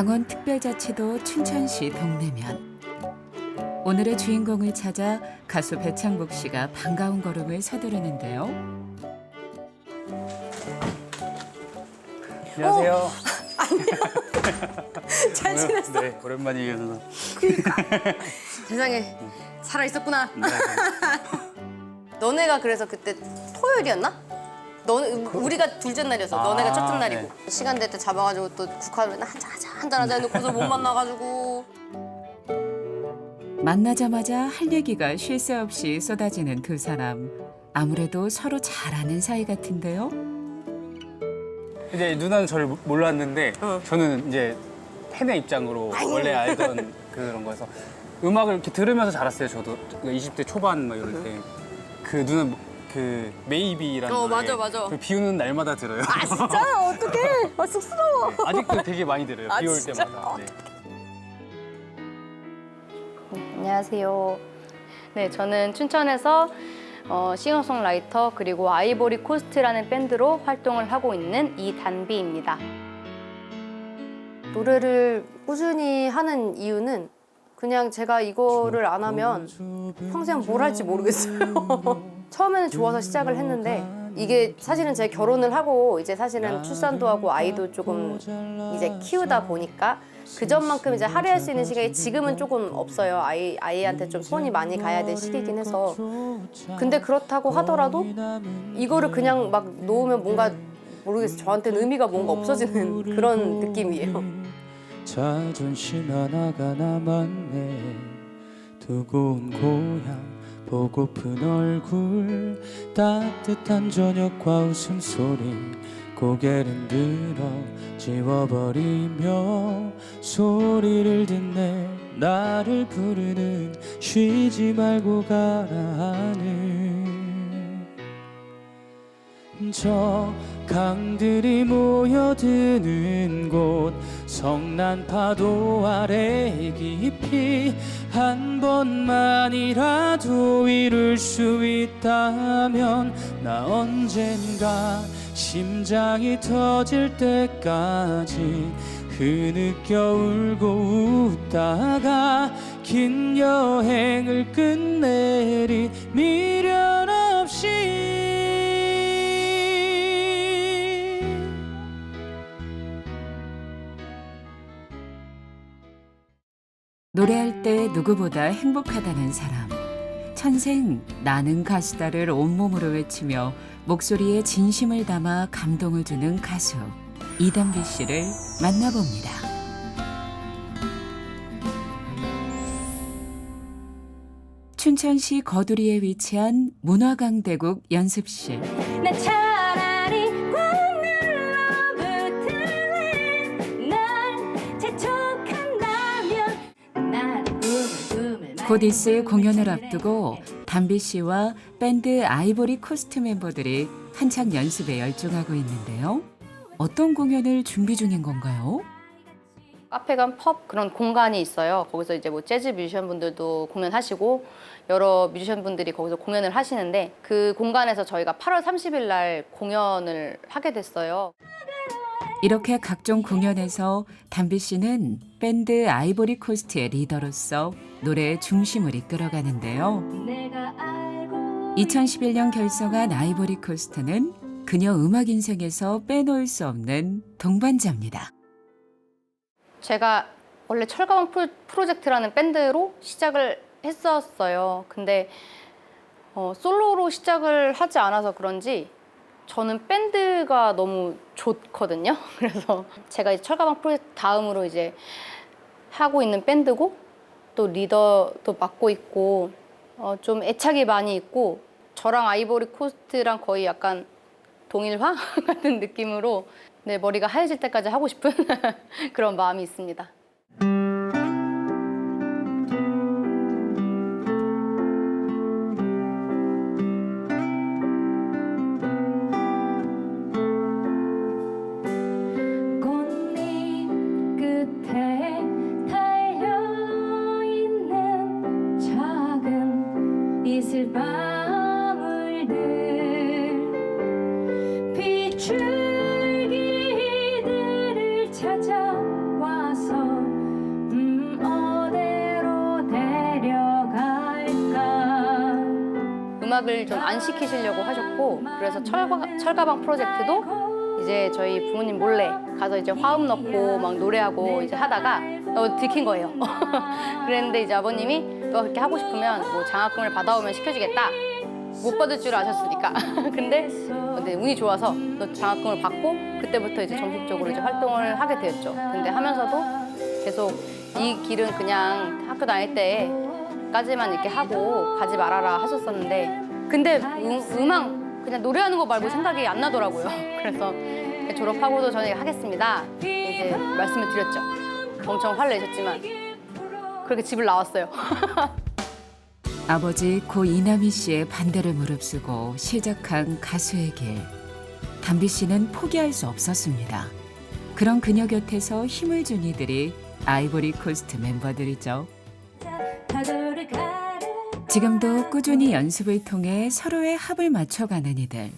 강원특별자치도 춘천시 동래면 오늘의 주인공을 찾아 가수 배창복 씨가 반가운 걸음을 서두르는데요. 안녕하세요. 잘 지냈어? 네, 오랜만이에요. 누나. 세상에 살아 있었구나. 네, 너네가 그래서 그때 토요일이었나? 너네 우리가 둘째 날이었어. 아, 너네가 첫째 날이고 네. 시간 될 때 잡아가지고 또 국화를 한잔 한잔 한잔 한잔 해놓고서 못 만나가지고 만나자마자 할 얘기가 쉴 새 없이 쏟아지는 두 사람. 아무래도 서로 잘 아는 사이 같은데요. 이제 누나는 저를 모- 몰랐는데 어. 저는 이제 팬의 입장으로 원래 알던 그런 거여서 음악을 이렇게 들으면서 자랐어요. 저도 20대 초반 막 이럴 때. 그 누나 그 메이비라는 어, 노래 맞아, 맞아. 그 비 오는 날마다 들어요. 아 진짜 어떡해 아 쑥스러워 네, 아직도 되게 많이 들어요. 아, 비 올 진짜? 때마다. 네. 안녕하세요. 네, 저는 춘천에서 어, 싱어송라이터 그리고 아이보리 코스트라는 밴드로 활동을 하고 있는 이단비입니다. 노래를 꾸준히 하는 이유는 그냥 제가 이거를 안 하면 평생 뭘 할지 모르겠어요. 처음에는 좋아서 시작을 했는데 이게 사실은 제 결혼을 하고 이제 사실은 출산도 하고 아이도 조금 이제 키우다 보니까 그 전만큼 이제 할애할 수 있는 시간이 지금은 조금 없어요. 아이 아이한테 좀 손이 많이 가야 될 시기긴 해서. 근데 그렇다고 하더라도 이거를 그냥 막 놓으면 뭔가 모르겠어요. 저한테는 의미가 뭔가 없어지는 그런 느낌이에요. 자존심 하나가 남았네 두고 온 고향 보고픈 얼굴 따뜻한 저녁과 웃음소리 고개를 들어 지워버리며 소리를 듣네. 나를 부르는 쉬지 말고 가라 하는 저 강들이 모여드는 곳 성난 파도 아래 깊이 한 번만이라도 이룰 수 있다면 나 언젠가 심장이 터질 때까지 흐느껴 울고 웃다가 긴 여행을 끝내리 미련 없이 노래할 때 누구보다 행복하다는 사람. 천생 나는 가수다를 온몸으로 외치며 목소리에 진심을 담아 감동을 주는 가수 이담비 씨를 만나봅니다. 춘천시 거두리에 위치한 문화강대국 연습실. 곧 있을 공연을 앞두고 담비 씨와 밴드 아이보리 코스트 멤버들이 한창 연습에 열중하고 있는데요. 어떤 공연을 준비 중인 건가요? 카페가 펍 그런 공간이 있어요. 거기서 이제 뭐 재즈 뮤지션 분들도 공연하시고 여러 뮤지션 분들이 거기서 공연을 하시는데 그 공간에서 저희가 8월 30일 날 공연을 하게 됐어요. 이렇게 각종 공연에서 담비 씨는 밴드 아이보리 코스트의 리더로서 노래의 중심을 이끌어가는데요. 내가 알고 2011년 결성한 아이보리 코스트는 그녀 음악 인생에서 빼놓을 수 없는 동반자입니다. 제가 원래 철가방 프로- 프로젝트라는 밴드로 시작을 했었어요. 근데 어, 솔로로 시작을 하지 않아서 그런지 저는 밴드가 너무 좋거든요. 그래서 제가 이제 철가방 프로젝트 다음으로 이제 하고 있는 밴드고 또 리더도 맡고 있고 어, 좀 애착이 많이 있고 저랑 아이보리 코스트랑 거의 약간 동일화 같은 느낌으로 내 머리가 하얘질 때까지 하고 싶은 그런 마음이 있습니다. 음악을 좀 안 시키시려고 하셨고 그래서 철가, 철가방 프로젝트도 이제 저희 부모님 몰래 가서 이제 화음 넣고 막 노래하고 이제 하다가 너 들킨 거예요. 그랬는데 이제 아버님이 너 그렇게 하고 싶으면 뭐 장학금을 받아오면 시켜주겠다. 못 받을 줄 아셨으니까. 근데, 근데 운이 좋아서 너 장학금을 받고 그때부터 이제 정식적으로 이제 활동을 하게 되었죠. 근데 하면서도 계속 이 길은 그냥 학교 다닐 때까지만 이렇게 하고 가지 말아라 하셨었는데 근데 음, 음악 그냥 노래하는 거 말고 생각이 안 나더라고요. 그래서 졸업하고도 저는 하겠습니다. 이제 말씀을 드렸죠. 엄청 화를 내셨지만 그렇게 집을 나왔어요. 아버지 고 이남희 씨의 반대를 무릅쓰고 시작한 가수의 길. 담비 씨는 포기할 수 없었습니다. 그런 그녀 곁에서 힘을 준 이들이 아이보리 코스트 멤버들이죠. 지금도 꾸준히 연습을 통해 서로의 합을 맞춰가는 이들.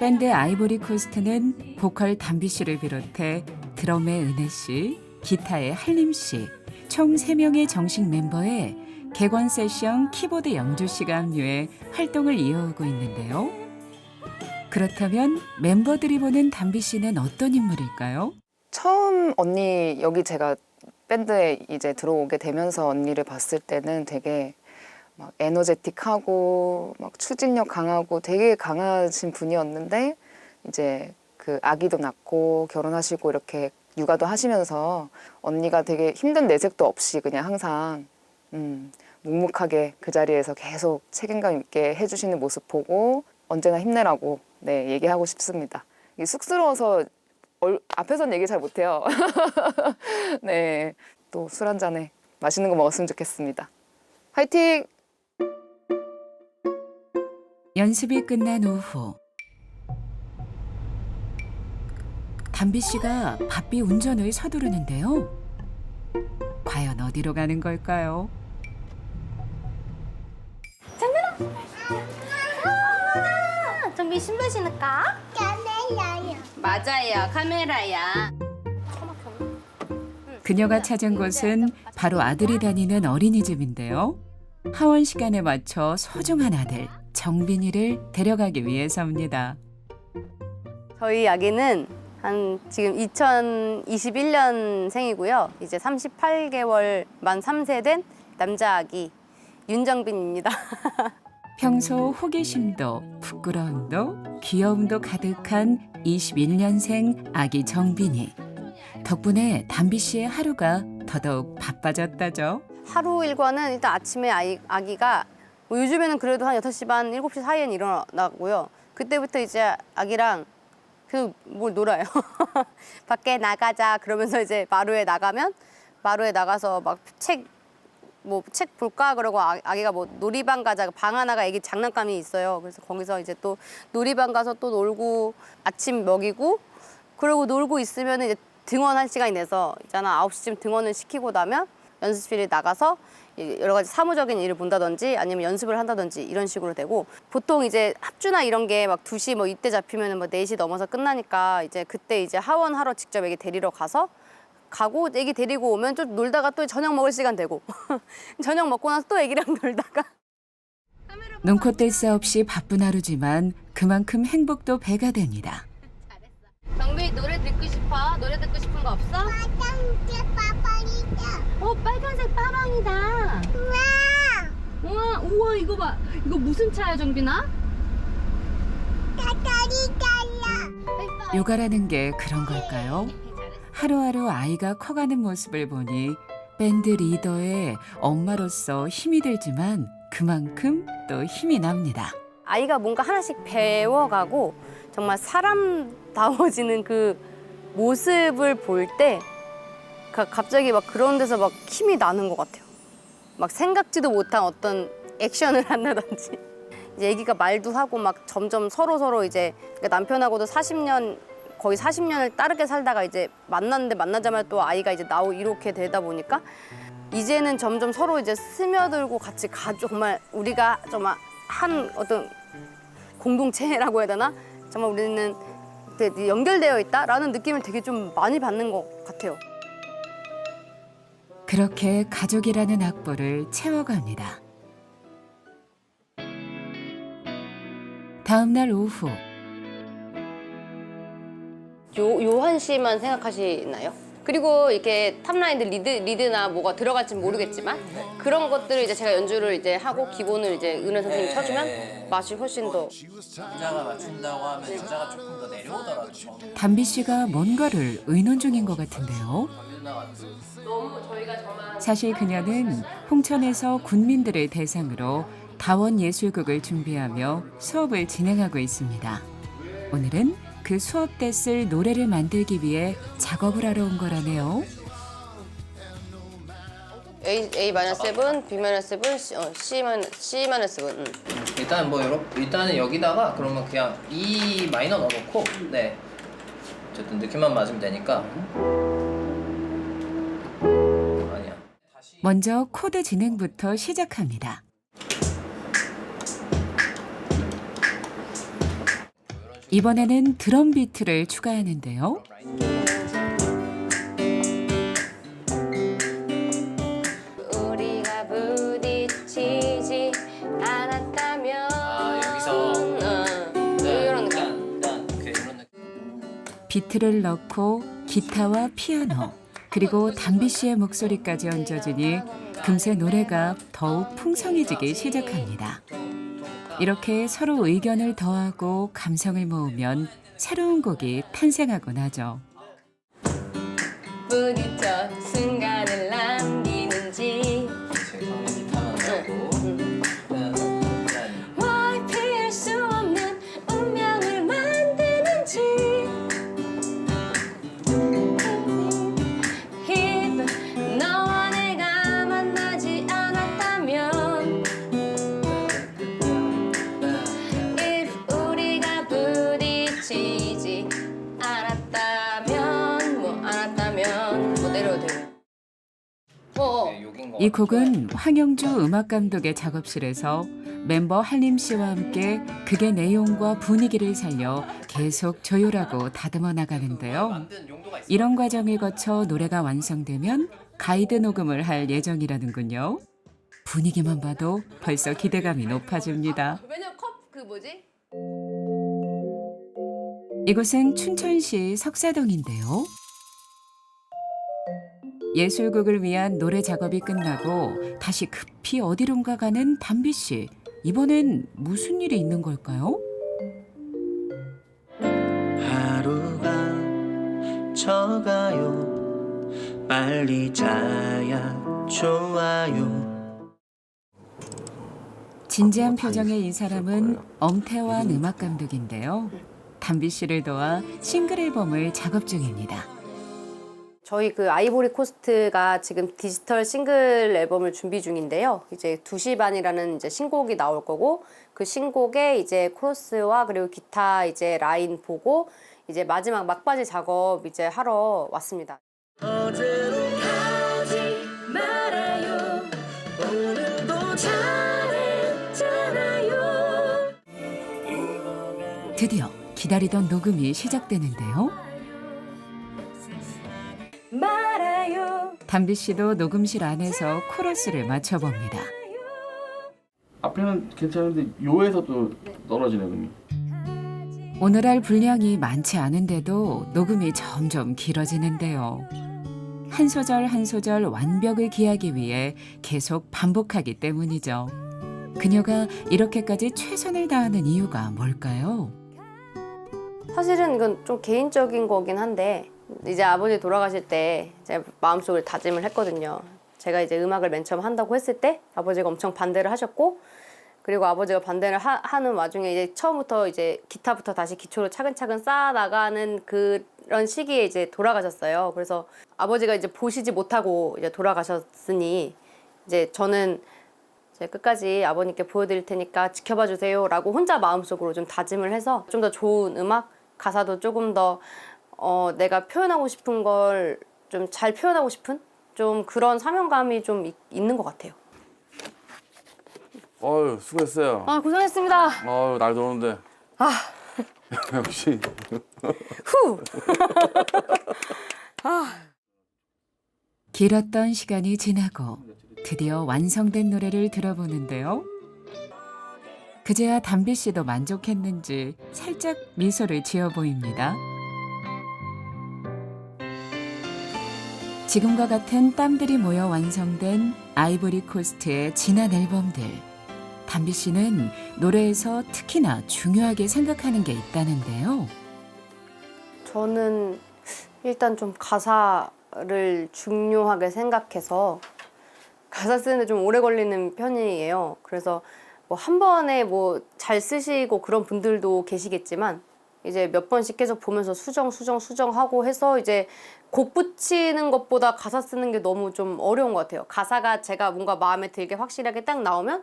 밴드 아이보리 코스트는 보컬 담비 씨를 비롯해 드럼의 은혜 씨, 기타의 한림 씨, 총 3명의 정식 멤버에 객원 세션 키보드 영주 씨가 합류해 활동을 이어오고 있는데요. 그렇다면 멤버들이 보는 담비 씨는 어떤 인물일까요? 처음 언니 여기 제가 밴드에 이제 들어오게 되면서 언니를 봤을 때는 되게 막 에너제틱하고 막 추진력 강하고 되게 강하신 분이었는데 이제 그 아기도 낳고 결혼하시고 이렇게 육아도 하시면서 언니가 되게 힘든 내색도 없이 그냥 항상 음, 묵묵하게 그 자리에서 계속 책임감 있게 해주시는 모습 보고 언제나 힘내라고 네 얘기하고 싶습니다. 쑥스러워서 얼, 앞에서는 얘기 잘 못해요. 네, 또 술 한 잔에 맛있는 거 먹었으면 좋겠습니다. 화이팅! 연습이 끝난 오후 담비 씨가 바삐 운전을 서두르는데요. 과연 어디로 가는 걸까요? 정비 신발 신을까? 맞아요, 카메라야. 그녀가 찾은 곳은 바로 아들이 다니는 어린이집인데요. 하원 시간에 맞춰 소중한 아들 정빈이를 데려가기 위해서입니다. 저희 아기는 한 지금 2021년생이고요. 이제 38개월 만 3세 된 남자 아기 윤정빈입니다. 평소 호기심도 부끄러움도 귀여움도 가득한 21년생 아기 정빈이. 덕분에 담비 씨의 하루가 더더욱 바빠졌다죠. 하루 일과는 일단 아침에 아이, 아기가 뭐 요즘에는 그래도 한 6시 반, 7시 사이엔 일어나고요. 그때부터 이제 아기랑 그냥 뭘 놀아요. 밖에 나가자 그러면서 이제 마루에 나가면 마루에 나가서 막 책 뭐 책 볼까 그러고 아- 아기가 뭐 놀이방 가자 방 하나가 애기 장난감이 있어요. 그래서 거기서 이제 또 놀이방 가서 또 놀고 아침 먹이고 그러고 놀고 있으면 이제 등원할 시간이 돼서 있잖아 9시쯤 등원을 시키고 나면 연습실에 나가서 이 여러 가지 사무적인 일을 본다든지 아니면 연습을 한다든지 이런 식으로 되고 보통 이제 합주나 이런 게막 2시 뭐 이때 잡히면은 뭐 4시 넘어서 끝나니까 이제 그때 이제 하원하러 직접 애기 데리러 가서 가고 애기 데리고 오면 좀 놀다가 또 저녁 먹을 시간 되고 저녁 먹고 나서 또 애기랑 놀다가 눈코 뗄 새 없이 바쁜 하루지만 그만큼 행복도 배가 됩니다. 정비 노래 듣고 싶어? 노래 듣고 싶은 거 없어? 빨간색 빠방이다. 어 빨간색 빠방이다. 우와, 우와 우와 이거 봐. 이거 무슨 차야 정빈아? 다다리 달라. 요가라는 게 그런 걸까요? 하루하루 아이가 커가는 모습을 보니 밴드 리더의 엄마로서 힘이 들지만 그만큼 또 힘이 납니다. 아이가 뭔가 하나씩 배워가고 정말 사람다워지는 그 모습을 볼 때 갑자기 막 그런 데서 막 힘이 나는 것 같아요. 막 생각지도 못한 어떤 액션을 한다든지 이제 아기가 말도 하고 막 점점 서로 서로 이제 그러니까 남편하고도 40년 거의 40년을 따르게 살다가 이제 만났는데 만나자마자 또 아이가 이제 나오 이렇게 되다 보니까 이제는 점점 서로 이제 스며들고 같이 가 정말 우리가 정말 한 어떤 공동체라고 해야 되나? 정말 우리는 연결되어 있다라는 느낌을 되게 좀 많이 받는 것 같아요. 그렇게 가족이라는 악보를 채워갑니다. 다음 날 오후 요, 요한 씨만 생각하시나요? 그리고 이렇게 탑라인들 리드, 리드나 뭐가 들어갈지 모르겠지만 그런 것들을 이제 제가 연주를 이제 하고 기본을 이제 은혜 선생님이 쳐주면 맛이 훨씬 더 저자가 맞춘다고 하면 저자가 조금 더 내려오더라도 저는 담비 씨가 뭔가를 의논 중인 것 같은데요. 사실 그녀는 홍천에서 군민들을 대상으로 다원 예술극을 준비하며 수업을 진행하고 있습니다. 오늘은 그 수업 때 쓸 노래를 만들기 위해 작업을 하러 온 거라네요. A, A 마이너 세븐, B 마이너 세븐, C, 어, C 마이너, C 마이너 세븐 음. 일단 뭐 여러 일단은 여기다가 그러면 그냥 E 마이너 넣어놓고 네 어쨌든 느낌만 맞으면 되니까 아니야 먼저 코드 진행부터 시작합니다. 이번에는 드럼 비트를 추가하는데요. 우리가 부딪히지 않았다면 아, 여기서. 어, 네, 이런 느낌 그 이런 느낌 비트를 넣고 기타와 피아노 그리고 담비 씨의 목소리까지 얹어주니 금세 노래가 더욱 풍성해지기 시작합니다. 이렇게 서로 의견을 더하고 감성을 모으면 새로운 곡이 탄생하곤 하죠. 부딪혀 순간을 남기는지 이. 곡은 황영주 음악 감독의 작업실에서 멤버 한림 씨와 함께 극의 내용과 분위기를 살려 계속 조율하고 다듬어 나가는데요. 이런 과정을 거쳐 노래가 완성되면 가이드 녹음을 할 예정이라는군요. 분위기만 봐도 벌써 기대감이 높아집니다. 왜냐면 컵그 뭐지? 이곳은 춘천시 석사동인데요. 예술극을 위한 노래 작업이 끝나고 다시 급히 어디론가 가는 담비 씨. 이번엔 무슨 일이 있는 걸까요? 하루가 저가요 빨리 자야 좋아요 진지한 표정의 이 사람은 엄태환 음악 감독인데요. 담비 씨를 도와 싱글 앨범을 작업 중입니다. 저희 그 아이보리 코스트가 지금 디지털 싱글 앨범을 준비 중인데요. 이제 2시 반이라는 이제 신곡이 나올 거고 그 신곡에 이제 코러스와 그리고 기타 이제 라인 보고 이제 마지막 막바지 작업 이제 하러 왔습니다. 어제로 가지 말아요 오늘도 잘했잖아요 드디어 기다리던 녹음이 시작되는데요. 담비 씨도 녹음실 안에서 코러스를 맞춰봅니다. 앞에는 괜찮은데 요에서 또 떨어지네 음이. 오늘 할 분량이 많지 않은데도 녹음이 점점 길어지는데요. 한 소절 한 소절 완벽을 기하기 위해 계속 반복하기 때문이죠. 그녀가 이렇게까지 최선을 다하는 이유가 뭘까요? 사실은 이건 좀 개인적인 거긴 한데 이제 아버지 돌아가실 때 제가 마음속으로 다짐을 했거든요. 제가 이제 음악을 맨 처음 한다고 했을 때 아버지가 엄청 반대를 하셨고 그리고 아버지가 반대를 하, 는 와중에 이제 처음부터 이제 기타부터 다시 기초를 차근차근 쌓아 나가는 그런 시기에 이제 돌아가셨어요. 그래서 아버지가 이제 보시지 못하고 이제 돌아가셨으니 이제 저는 이제 끝까지 아버님께 보여드릴 테니까 지켜봐 주세요라고 혼자 마음속으로 좀 다짐을 해서 좀 더 좋은 음악 가사도 조금 더 어, 내가 표현하고 싶은 걸 좀 잘 표현하고 싶은 좀 그런 사명감이 좀 있, 있는 것 같아요. 어유 수고했어요. 아 고생했습니다. 어유 날 더운데. 아 역시 후. 아 길었던 시간이 지나고 드디어 완성된 노래를 들어보는데요. 그제야 담비 씨도 만족했는지 살짝 미소를 지어 보입니다. 지금과 같은 땀들이 모여 완성된 아이보리 코스트의 지난 앨범들. 담비 씨는 노래에서 특히나 중요하게 생각하는 게 있다는데요. 저는 일단 좀 가사를 중요하게 생각해서 가사 쓰는데 좀 오래 걸리는 편이에요. 그래서 뭐 한 번에 뭐 잘 쓰시고 그런 분들도 계시겠지만 이제 몇 번씩 계속 보면서 수정 수정 수정하고 해서 이제 곡 붙이는 것보다 가사 쓰는 게 너무 좀 어려운 것 같아요. 가사가 제가 뭔가 마음에 들게 확실하게 딱 나오면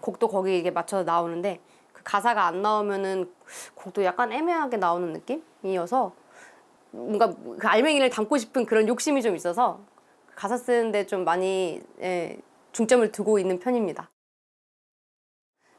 곡도 거기에 맞춰서 나오는데 그 가사가 안 나오면은 곡도 약간 애매하게 나오는 느낌이어서 뭔가 그 알맹이를 담고 싶은 그런 욕심이 좀 있어서 가사 쓰는데 좀 많이 예, 중점을 두고 있는 편입니다.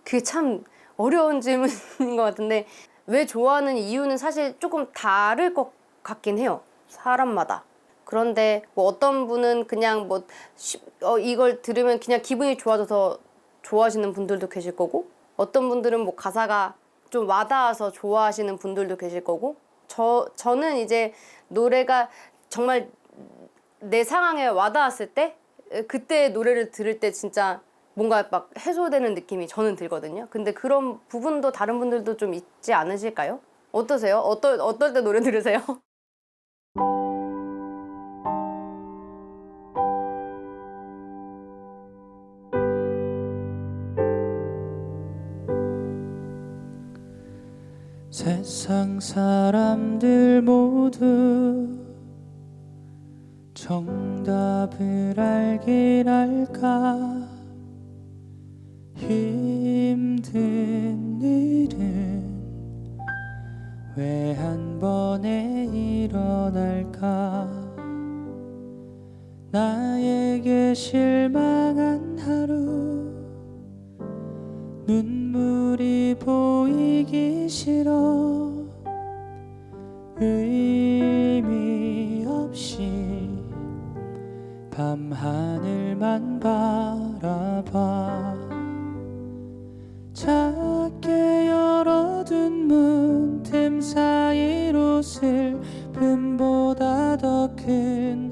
그게 참 어려운 질문인 것 같은데 왜 좋아하는 이유는 사실 조금 다를 것 같긴 해요. 사람마다. 그런데 뭐 어떤 분은 그냥 뭐 쉬- 어, 이걸 들으면 그냥 기분이 좋아져서 좋아하시는 분들도 계실 거고 어떤 분들은 뭐 가사가 좀 와닿아서 좋아하시는 분들도 계실 거고 저 저는 이제 노래가 정말 내 상황에 와닿았을 때 에, 그때 노래를 들을 때 진짜 뭔가 막 해소되는 느낌이 저는 들거든요. 근데 그런 부분도 다른 분들도 좀 있지 않으실까요? 어떠세요? 어떨 어떨 때 노래 들으세요? 세상 사람들 모두 정답을 알긴 알까? 힘든 일은 왜 한 번에 일어날까? 나에게 실망 밤 하늘만 바라봐. 작게 열어둔 문 틈 사이로 슬픔보다 더큰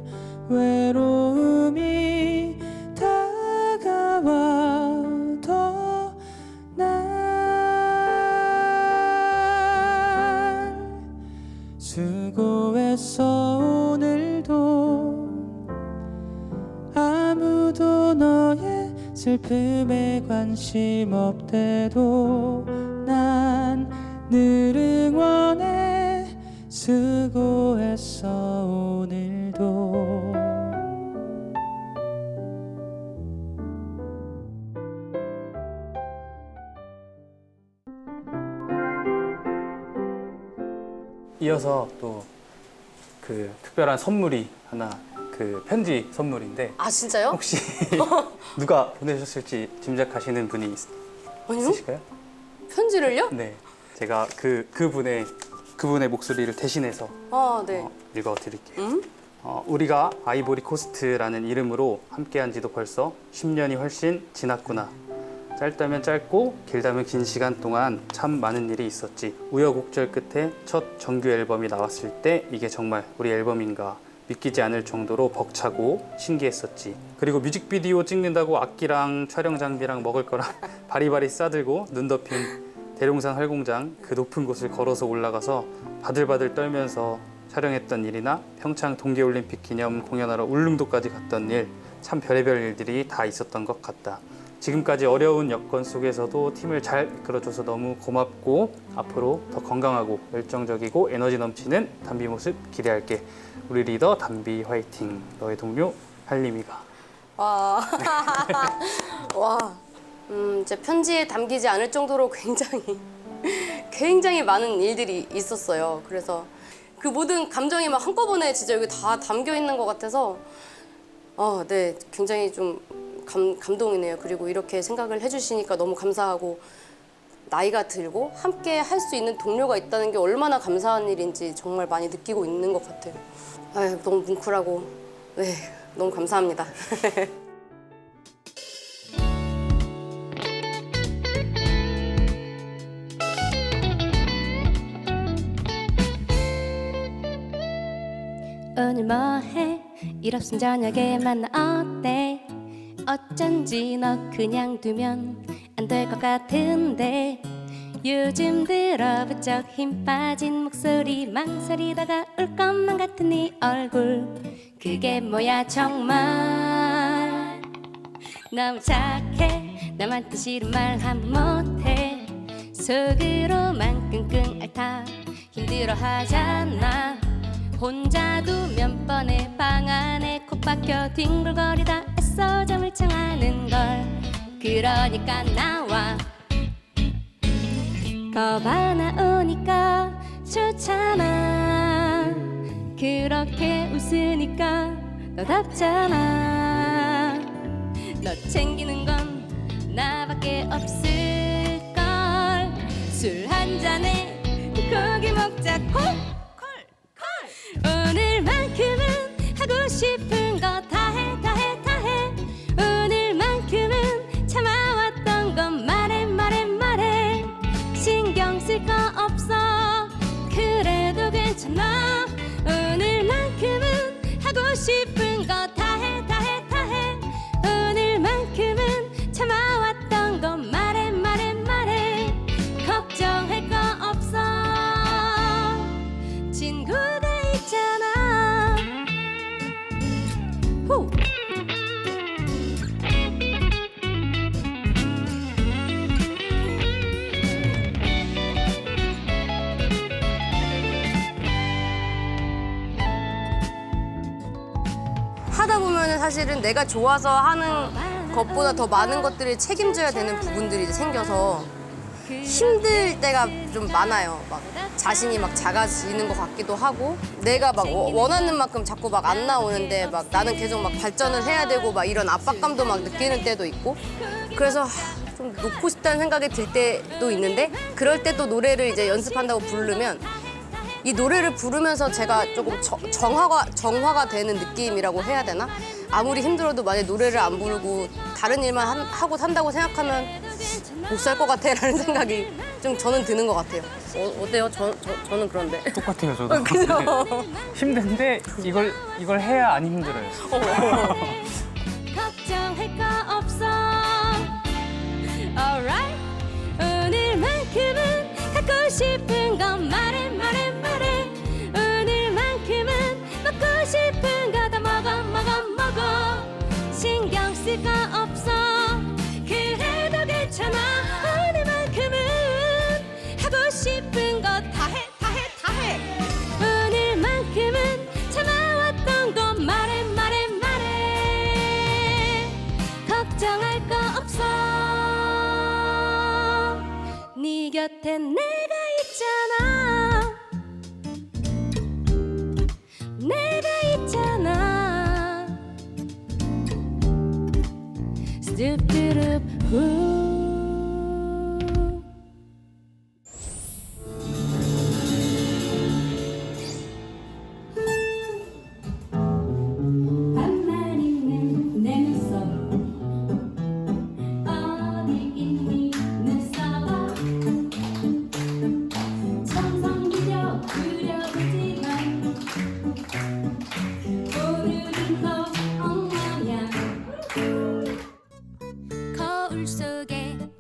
슬픔에 관심 없대도 난 늘 응원해 수고했어 오늘도. 이어서 또 그 특별한 선물이 하나 그 편지 선물인데 아 진짜요? 혹시 누가 보내셨을지 짐작하시는 분이 있, 아니요? 있으실까요? 편지를요? 네, 제가 그 그분의 그분의 목소리를 대신해서 아 네. 어, 읽어드릴게요. 음? 어, 우리가 아이보리 코스트라는 이름으로 함께한 지도 벌써 10년이 훨씬 지났구나. 짧다면 짧고 길다면 긴 시간 동안 참 많은 일이 있었지. 우여곡절 끝에 첫 정규 앨범이 나왔을 때 이게 정말 우리 앨범인가 믿기지 않을 정도로 벅차고 신기했었지. 그리고 뮤직비디오 찍는다고 악기랑 촬영 장비랑 먹을 거랑 바리바리 싸들고 눈 덮인 대룡산 활공장 그 높은 곳을 걸어서 올라가서 바들바들 떨면서 촬영했던 일이나 평창 동계올림픽 기념 공연하러 울릉도까지 갔던 일, 참 별의별 일들이 다 있었던 것 같다. 지금까지 어려운 여건 속에서도 팀을 잘 이끌어줘서 너무 고맙고 앞으로 더 건강하고 열정적이고 에너지 넘치는 담비 모습 기대할게. 우리 리더 담비 화이팅. 너의 동료 할림이가. 와. 와. 음, 제 편지에 담기지 않을 정도로 굉장히 굉장히 많은 일들이 있었어요. 그래서 그 모든 감정이 막 한꺼번에 진짜 여기 다 담겨 있는 것 같아서 어, 네, 굉장히 좀 감, 감동이네요. 그리고 이렇게 생각을 해주시니까 너무 감사하고 나이가 들고 함께 할 수 있는 동료가 있다는 게 얼마나 감사한 일인지 정말 많이 느끼고 있는 것 같아요. 아유, 너무 뭉클하고 네, 너무 감사합니다. 오늘 뭐해? 일 없음 저녁에 만나 어때? 어쩐지 너 그냥 두면 안 될 것 같은데. 요즘 들어 부쩍 힘 빠진 목소리 망설이다가 울 것만 같은 네 얼굴. 그게 뭐야 정말. 너무 착해. 남한테 싫은 말한 못해. 속으로만 끙끙 앓다. 힘들어 하잖아. 혼자도 몇 번의 방 안에 코 박혀 뒹굴거리다 애써 잠을 청하는 걸 그러니까 나와. 겁 하나 오니까 좋잖아. 그렇게 웃으니까 너답잖아. 너 챙기는 건 나밖에 없을걸. 술 한 잔에 고기 먹자. 콜. 오늘만큼은 하고 싶은 내가 좋아서 하는 것보다 더 많은 것들을 책임져야 되는 부분들이 생겨서 힘들 때가 좀 많아요. 막 자신이 막 작아지는 것 같기도 하고 내가 막 워- 원하는 만큼 자꾸 막 안 나오는데 막 나는 계속 막 발전을 해야 되고 막 이런 압박감도 막 느끼는 때도 있고 그래서 하, 좀 놓고 싶다는 생각이 들 때도 있는데 그럴 때 또 노래를 이제 연습한다고 부르면 이 노래를 부르면서 제가 조금 저- 정화가 정화가 되는 느낌이라고 해야 되나? 아무리 힘들어도 만약 노래를 안 부르고 다른 일만 한- 하고 산다고 생각하면 못 살 것 같아라는 생각이 좀 저는 드는 것 같아요. 어, 어때요? 저, 저 저는 그런데. 똑같아요 저도. 그죠? 힘든데 이걸 이걸 해야 안 힘들어요. 걱정할 거 없어 Alright 오늘만큼은 갖고 싶은 건말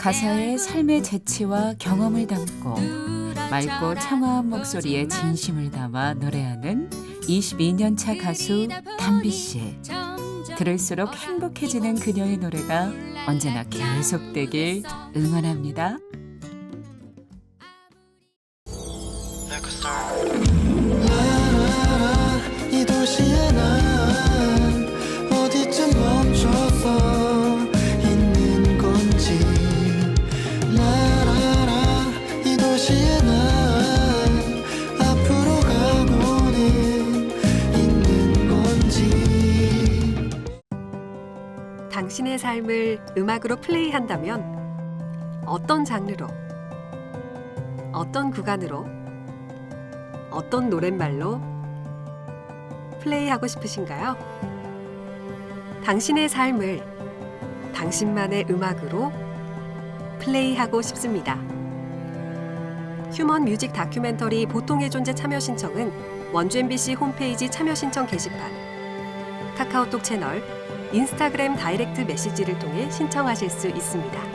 가사에 삶의 재치와 경험을 담고 맑고 청아한 목소리에 진심을 담아 노래하는 22년 차 가수 담비 씨. 들을수록 행복해지는 그녀의 노래가 언제나 계속되길 응원합니다. 당신의 삶을 음악으로 플레이한다면 어떤 장르로, 어떤 구간으로, 어떤 노랫말로 플레이하고 싶으신가요? 당신의 삶을 당신만의 음악으로 플레이하고 싶습니다. 휴먼 뮤직 다큐멘터리 보통의 존재 참여 신청은 원주 MBC 홈페이지 참여 신청 게시판, 카카오톡 채널, 인스타그램 다이렉트 메시지를 통해 신청하실 수 있습니다.